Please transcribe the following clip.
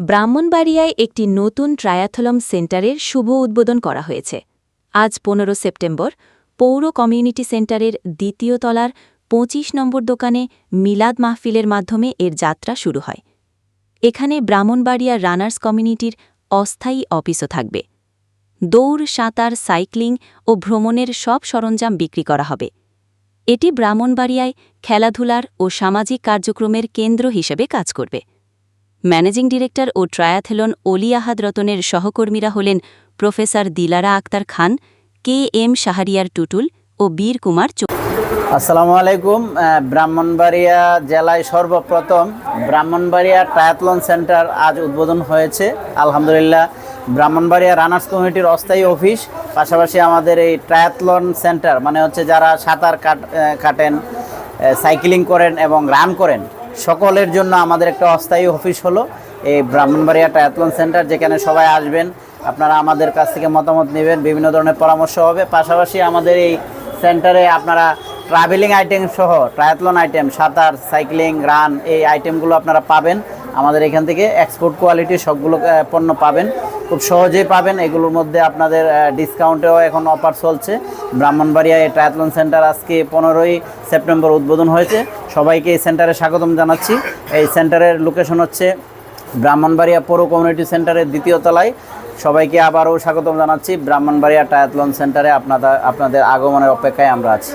ব্রাহ্মণবাড়িয়ায় একটি নতুন ট্রায়াথলম সেন্টারের শুভ উদ্বোধন করা হয়েছে। আজ পনেরো সেপ্টেম্বর, পৌর কমিউনিটি সেন্টারের দ্বিতীয় তলার ২৫ নম্বর দোকানে মিলাদ মাহফিলের মাধ্যমে এর যাত্রা শুরু হয়। এখানে ব্রাহ্মণবাড়িয়া রানার্স কমিউনিটির অস্থায়ী অফিসও থাকবে। দৌড়, সাঁতার, সাইক্লিং ও ভ্রমণের সব সরঞ্জাম বিক্রি করা হবে। এটি ব্রাহ্মণবাড়িয়ায় খেলাধুলার ও সামাজিক কার্যক্রমের কেন্দ্র হিসেবে কাজ করবে। ম্যানেজিং ডিরেক্টর ও ট্রায়াথেলন অলি আহাদ রতনের সহকর্মীরা হলেন professor Dilara Akter Khan, K M Shahriar Tutul ও বীর কুমার আসসালামু আলাইকুম ব্রাহ্মণবাড়িয়া জেলায় সর্বপ্রথম ব্রাহ্মণবাড়িয়া ট্রায়াথলন সেন্টার আজ উদ্বোধন হয়েছে। আলহামদুলিল্লাহ, ব্রাহ্মণবাড়িয়া রানার্স কমিটির অস্থায়ী অফিস, পাশাপাশি আমাদের এই ট্রায়াথলন সেন্টার মানে হচ্ছে যারা সাঁতার কাট কাটেন সাইক্লিং করেন এবং রান করেন সকলের জন্য আমাদের একটা অস্থায়ী অফিস হলো এই ব্রাহ্মণবাড়িয়া ট্রায়াথলন সেন্টার যেখানে সবাই আসবেন। আপনারা আমাদের কাছ থেকে মতামত নেবেন, বিভিন্ন ধরনের পরামর্শ হবে। পাশাপাশি আমাদের এই সেন্টারে আপনারা ট্রাভেলিং আইটেম সহ ট্রায়াথলন আইটেম সাঁতার সাইক্লিং রান এই আইটেমগুলো আপনারা পাবেন। আমাদের এখান থেকে এক্সপোর্ট কোয়ালিটির সবগুলো পণ্য পাবেন। খুব সহজেই পাবেন। এগুলোর মধ্যে আপনাদের ডিসকাউন্টেও এখন অফার চলছে। ব্রাহ্মণবাড়িয়া এই ট্রায়াথলন সেন্টার আজকে পনেরোই সেপ্টেম্বর উদ্বোধন হয়েছে। সবাইকে এই সেন্টারে স্বাগতম জানাচ্ছি। এই সেন্টারের লোকেশন হচ্ছে ব্রাহ্মণবাড়িয়া পৌর কমিউনিটি সেন্টারের দ্বিতীয় তলায়। সবাইকে আবারও স্বাগতম জানাচ্ছি। ব্রাহ্মণবাড়িয়া ট্রায়াথলন সেন্টারে আপনাদের আপনাদের আগমনের অপেক্ষায় আমরা আছি।